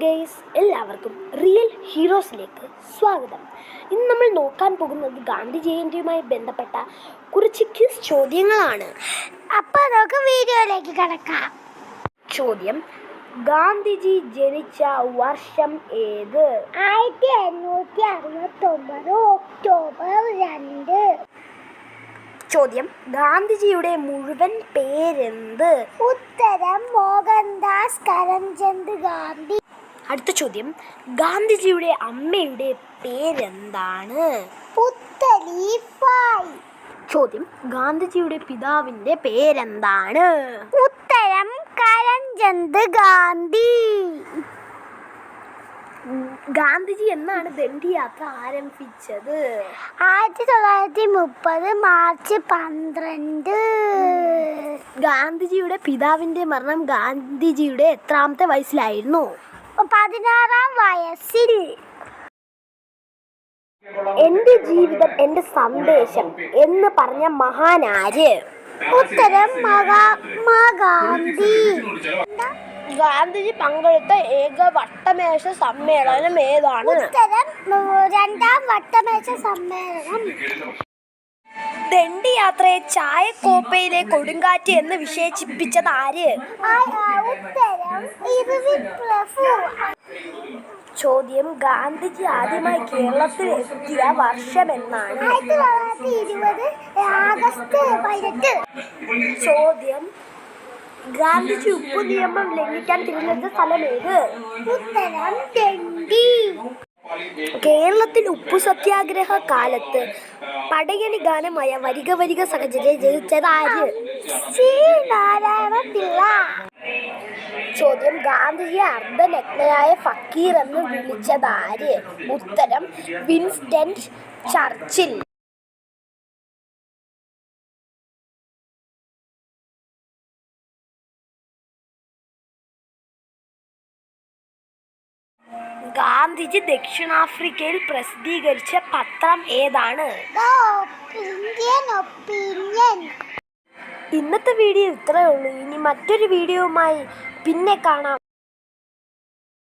Guys എല്ലാവർക്കും real ഹീറോസിലേക്ക് സ്വാഗതം. ഇന്ന് നമ്മൾ നോക്കാൻ പോകുന്നത് ഗാന്ധി ജയന്തിയുമായി ബന്ധപ്പെട്ട കുറച്ച് ക്വിസ് ചോദ്യങ്ങളാണ്. അപ്പോൾ നമുക്ക് വീഡിയോയിലേക്ക് കിടക്കാം. ചോദ്യം ഗാന്ധിജി ജനിച്ച വർഷം ഏത്? ആയിരത്തി എണ്ണൂറ്റി അറുപത്തി ഒമ്പത് ഒക്ടോബർ രണ്ട്. ചോദ്യം ഗാന്ധിജിയുടെ മുഴുവൻ പേരെന്ത്? ഉത്തരം മോഹൻദാസ് കരംചന്ദ് ഗാന്ധി. അടുത്ത ചോദ്യം. ഗാന്ധിജിയുടെ അമ്മയുടെ പേരെന്താണ്? ചോദ്യം. ഗാന്ധിജിയുടെ പിതാവിന്റെ പേരെന്താണ്? ഉത്തരം കരംചന്ദ് ഗാന്ധി. ഗാന്ധിജി എന്നാണ് ദണ്ഡി യാത്ര ആരംഭിച്ചത്. ആയിരത്തി തൊള്ളായിരത്തി മുപ്പത് മാർച്ച് പന്ത്രണ്ട്. ഗാന്ധിജിയുടെ പിതാവിന്റെ മരണം ഗാന്ധിജിയുടെ എത്രാമത്തെ വയസ്സിലായിരുന്നു? പതിനാറാം വയസ്സിൽ എന്റെ ജീവിതം എന്റെ സന്ദേശം എന്ന് പറഞ്ഞ മഹാനാര്? ഉത്തരം മഹാത്മാഗാന്ധി ഗാന്ധിജി പങ്കെടുത്ത ഏക വട്ടമേശ സമ്മേളനം ഏതാണ്? ഉത്തരം രണ്ടാം വട്ടമേശ സമ്മേളനം. ദണ്ഡി യാത്രയെ ചായക്കോപ്പയിലെ കൊടുങ്കാറ്റ് എന്ന് വിശേഷിപ്പിച്ചത് ആര്? ചോദ്യം ഗാന്ധിജി ആദ്യമായി കേരളത്തിൽ എത്തിയ വർഷം എന്നാണ്. ചോദ്യം ഗാന്ധിജി ഉപ്പു നിയമം ലംഘിക്കാൻ തിരഞ്ഞെടുത്ത സ്ഥലം ഏത്? ഉത്തരം കേരളത്തിൽ ഉപ്പു സത്യാഗ്രഹ കാലത്ത് പടയണി ഗാനമായ വരിക വരിക സഹജരെ ജയിച്ചത് ആര്? ശ്രീ നാരായണ ചോദ്യം ഗാന്ധിജിയെ അർദ്ധനഗ്നയായ ഫക്കീർ എന്ന് വിളിച്ചത് ആര്? ഉത്തരം വിൻസ്റ്റൺ ചർച്ചിൽ. ഗാന്ധിജി ദക്ഷിണാഫ്രിക്കയിൽ പ്രസിദ്ധീകരിച്ച പത്രം ഏതാണ്? ഇന്നത്തെ വീഡിയോ ഇത്രയേ ഉള്ളൂ. ഇനി മറ്റൊരു വീഡിയോവുമായി പിന്നെ കാണാം.